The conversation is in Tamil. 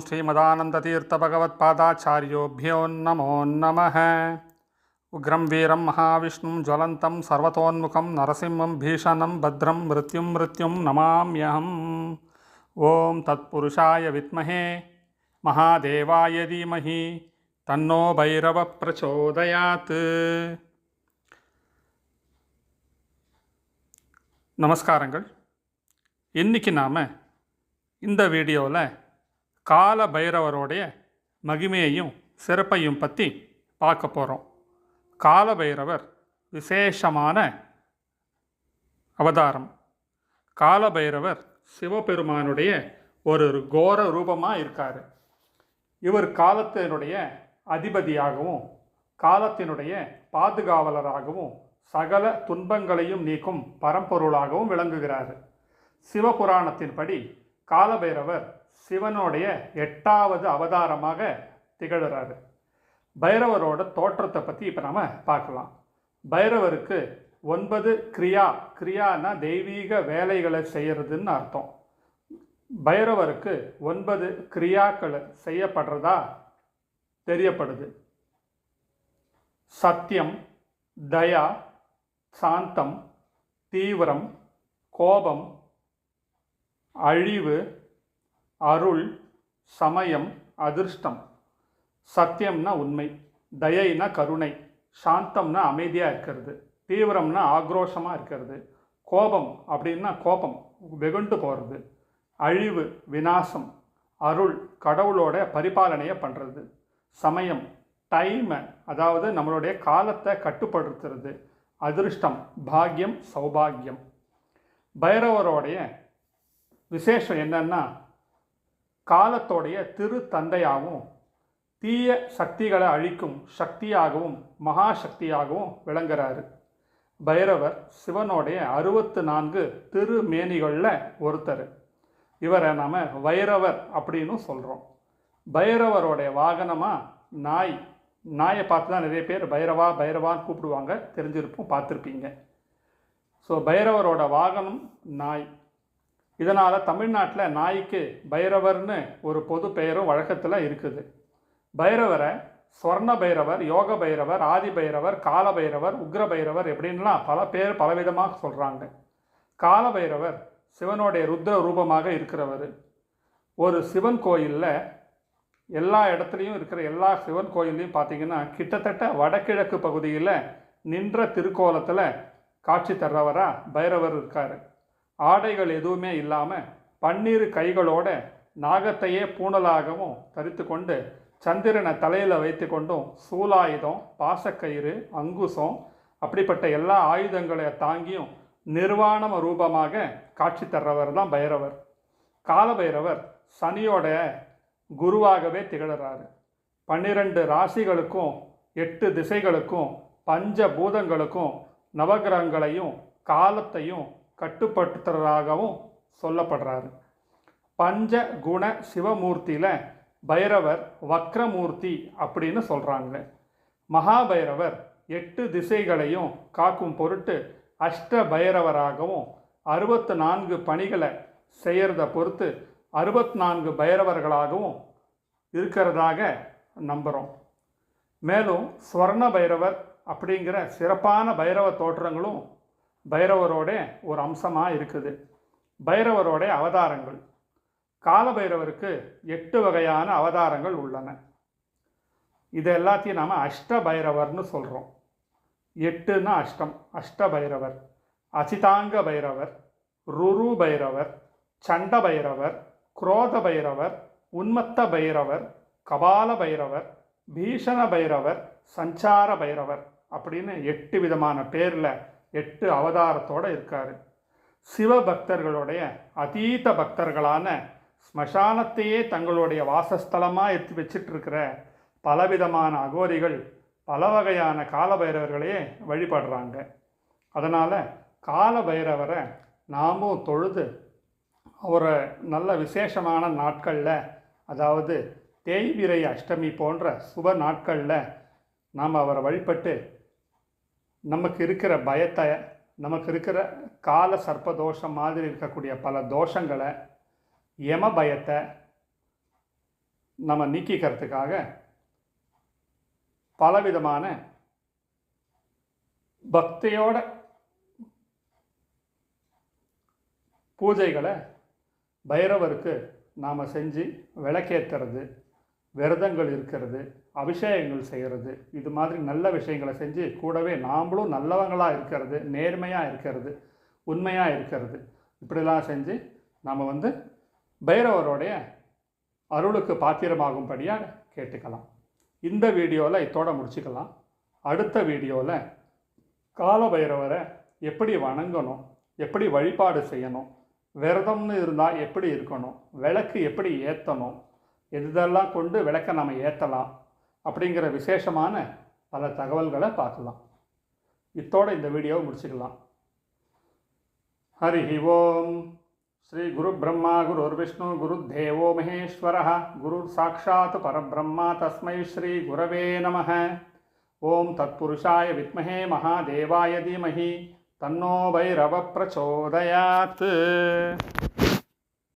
श्रीमदानन्दतीर्थभगवत्पादाचार्योभ्यो नमो नमः। उग्रं वीरं महाविष्णुं ज्वलन्तं सर्वतोन्मुखं नरसिंहं भीषणं भद्रं मृत्युं मृत्युं नमाम्यहम्। ॐ तत्पुरुषाय विद्महे, महादेवाय धीमहि, तन्नो भैरवः प्रचोदयात्। இன்றைக்கி நாம் இந்த வீடியோவில் கால பைரவருடைய மகிமையையும் சிறப்பையும் பற்றி பார்க்க போகிறோம் கால பைரவர் விசேஷமான அவதாரம். கால பைரவர் சிவபெருமானுடைய ஒரு கோர ரூபமாக இருக்கார். இவர் காலத்தினுடைய அதிபதியாகவும் காலத்தினுடைய பாதுகாவலராகவும் சகல துன்பங்களையும் நீக்கும் பரம்பொருளாகவும் விளங்குகிறார். சிவபுராணத்தின்படி காலபைரவர் சிவனுடைய எட்டாவது அவதாரமாக திகழ்கிறாரு பைரவரோட தோற்றத்தை பற்றி இப்போ நம்ம பார்க்கலாம். பைரவருக்கு ஒன்பது கிரியா கிரியானா தெய்வீக வேலைகளை செய்கிறதுன்னு அர்த்தம். பைரவருக்கு ஒன்பது கிரியாக்கள் செய்யப்படுறதா தெரியப்படுது. சத்தியம் தயா சாந்தம் தீவிரம் கோபம் அழிவு அருள் சமயம் அதிர்ஷ்டம். சத்தியம்னா உண்மை தயைனா கருணை சாந்தம்னா அமைதியாக இருக்கிறது தீவிரம்னா ஆக்ரோஷமாக இருக்கிறது. கோபம் அப்படின்னா கோபம் வெகுண்டு போகிறது அழிவு வினாசம் அருள் கடவுளோட பரிபாலனையை பண்ணுறது சமயம் டைமை அதாவது நம்மளுடைய காலத்தை கட்டுப்படுத்துறது. அதிர்ஷ்டம் பாக்யம் சௌபாகியம். பைரவரோடைய விசேஷம் என்னன்னா காலத்தோடைய திரு தந்தையாகவும் தீய சக்திகளை அழிக்கும் சக்தியாகவும் மகா சக்தியாகவும் விளங்குறாரு. பைரவர் சிவனுடைய அறுபத்து நான்கு திருமேனிகளில் ஒருத்தர். இவரை நாம் வைரவர் அப்படின்னு சொல்கிறோம் பைரவரோடைய வாகனமாக நாய். நாயை பார்த்து தான் நிறைய பேர் பைரவா பைரவான்னு கூப்பிடுவாங்க. தெரிஞ்சிருப்போம் பார்த்துருப்பீங்க. ஸோ பைரவரோட வாகனம் நாய். இதனால் தமிழ்நாட்டில் நாய்க்கு பைரவர்னு ஒரு பொது பெயரும் வழக்கத்தில் இருக்குது. பைரவரை ஸ்வர்ண பைரவர் யோக பைரவர் ஆதி பைரவர் கால பைரவர் உக்ர பைரவர் எப்படின்லாம் பல பேர் பலவிதமாக சொல்கிறாங்க கால பைரவர் சிவனுடைய ருத்ர ரூபமாக இருக்கிறவர். ஒரு சிவன் கோயிலில் எல்லா இடத்துலையும் இருக்கிற எல்லா சிவன் கோயில்லையும் பார்த்தீங்கன்னா கிட்டத்தட்ட வடகிழக்கு பகுதியில் நின்ற திருக்கோலத்தில் காட்சி தர்றவராக பைரவர் இருக்கார். ஆடைகள் எதுவுமே இல்லாமல் பன்னீர் கைகளோட நாகத்தையே பூணலாகவும் தரித்து கொண்டு சந்திரனை தலையில் வைத்து கொண்டும் சூலாயுதம் பாசக்கயிறு அங்குசம் அப்படிப்பட்ட எல்லா ஆயுதங்களை தாங்கியும் நிர்வாண ரூபமாக காட்சி தர்றவர் தான் பைரவர். காலபைரவர் சனியோட குருவாகவே திகழறாரு. பன்னிரண்டு ராசிகளுக்கும் எட்டு திசைகளுக்கும் பஞ்ச பூதங்களுக்கும் நவகிரகங்களையும் காலத்தையும் கட்டுப்படுத்துறதாகவும் சொல்லப்படுறாரு. பஞ்ச குண சிவமூர்த்தியில் பைரவர் வக்ரமூர்த்தி அப்படின்னு சொல்கிறாங்க மகாபைரவர் எட்டு திசைகளையும் காக்கும் பொருட்டு அஷ்ட பைரவராகவும் அறுபத்து நான்கு பணிகளை செய்கிறத பொறுத்து அறுபத்தி நான்கு பைரவர்களாகவும் இருக்கிறதாக நம்புகிறோம் மேலும் ஸ்வர்ண பைரவர் அப்படிங்கிற சிறப்பான பைரவ தோற்றங்களும் பைரவரோட ஒரு அம்சமாக இருக்குது. பைரவரோட அவதாரங்கள். காலபைரவருக்கு எட்டு வகையான அவதாரங்கள் உள்ளன. இது எல்லாத்தையும் நாம் அஷ்ட பைரவர்னு சொல்கிறோம் எட்டுன்னா அஷ்டம் அஷ்ட பைரவர் அசிதாங்க பைரவர் ருரு பைரவர் சண்ட பைரவர் குரோத பைரவர் உன்மத்த பைரவர் கபால பைரவர் பீஷண பைரவர் சஞ்சார பைரவர் அப்படின்னு எட்டு விதமான பேரில் எட்டு அவதாரத்தோடு இருக்கார். சிவபக்தர்களுடைய அதீத பக்தர்களான ஸ்மசானத்தையே தங்களுடைய வாசஸ்தலமாக எடுத்து வச்சிட்டு இருக்கிற பலவிதமான அகோரிகள் பல வகையான காலபைரவர்களையே வழிபடுறாங்க. அதனால் காலபைரவரை நாமும் தொழுது அவரை நல்ல விசேஷமான நாட்களில் அதாவது தேய்விரை அஷ்டமி போன்ற சுப நாட்களில் நாம் அவரை வழிபட்டு நமக்கு இருக்கிற பயத்தை நமக்கு இருக்கிற கால சர்ப்ப தோஷம் மாதிரி இருக்கக்கூடிய பல தோஷங்களை யம பயத்தை நம்ம நீக்கிக்கிறதுக்காக பலவிதமான பக்தியோட பூஜைகளை பைரவருக்கு நாம் செஞ்சு விளக்கேற்றுறது விரதங்கள் இருக்கிறது அபிஷேகங்கள் செய்கிறது இது மாதிரி நல்ல விஷயங்களை செஞ்சு கூடவே நாம்ளும் நல்லவங்களாக இருக்கிறது நேர்மையாக இருக்கிறது உண்மையாக இருக்கிறது. இப்படிலாம் செஞ்சு நாம் வந்து பைரவருடைய அருளுக்கு பாத்திரமாகும்படியாக கேட்டுக்கலாம். இந்த வீடியோவில் இதோட முடிச்சுக்கலாம். அடுத்த வீடியோவில் கால பைரவரை எப்படி வணங்கணும் எப்படி வழிபாடு செய்யணும் விரதம்னு இருந்தால் எப்படி இருக்கணும் விளக்கு எப்படி ஏற்றணும் எதெல்லாம் கொண்டு விளக்க நம்ம ஏற்றலாம் அப்படிங்கிற விசேஷமான பல தகவல்களை பார்க்கலாம். இத்தோடு இந்த வீடியோவை முடிச்சுக்கலாம். ஹரி ஓம். ஸ்ரீ குரு பிரம்மா குருர் விஷ்ணு குரு தேவோ மகேஸ்வர. குரு சாட்சாத் பரபிரம்மா தஸ்மை ஸ்ரீ குரவே நம ஓம் தத்புருஷாய வித்மஹே மகாதேவாய தீமஹி. தன்னோ பைரவ பிரச்சோதயாத்.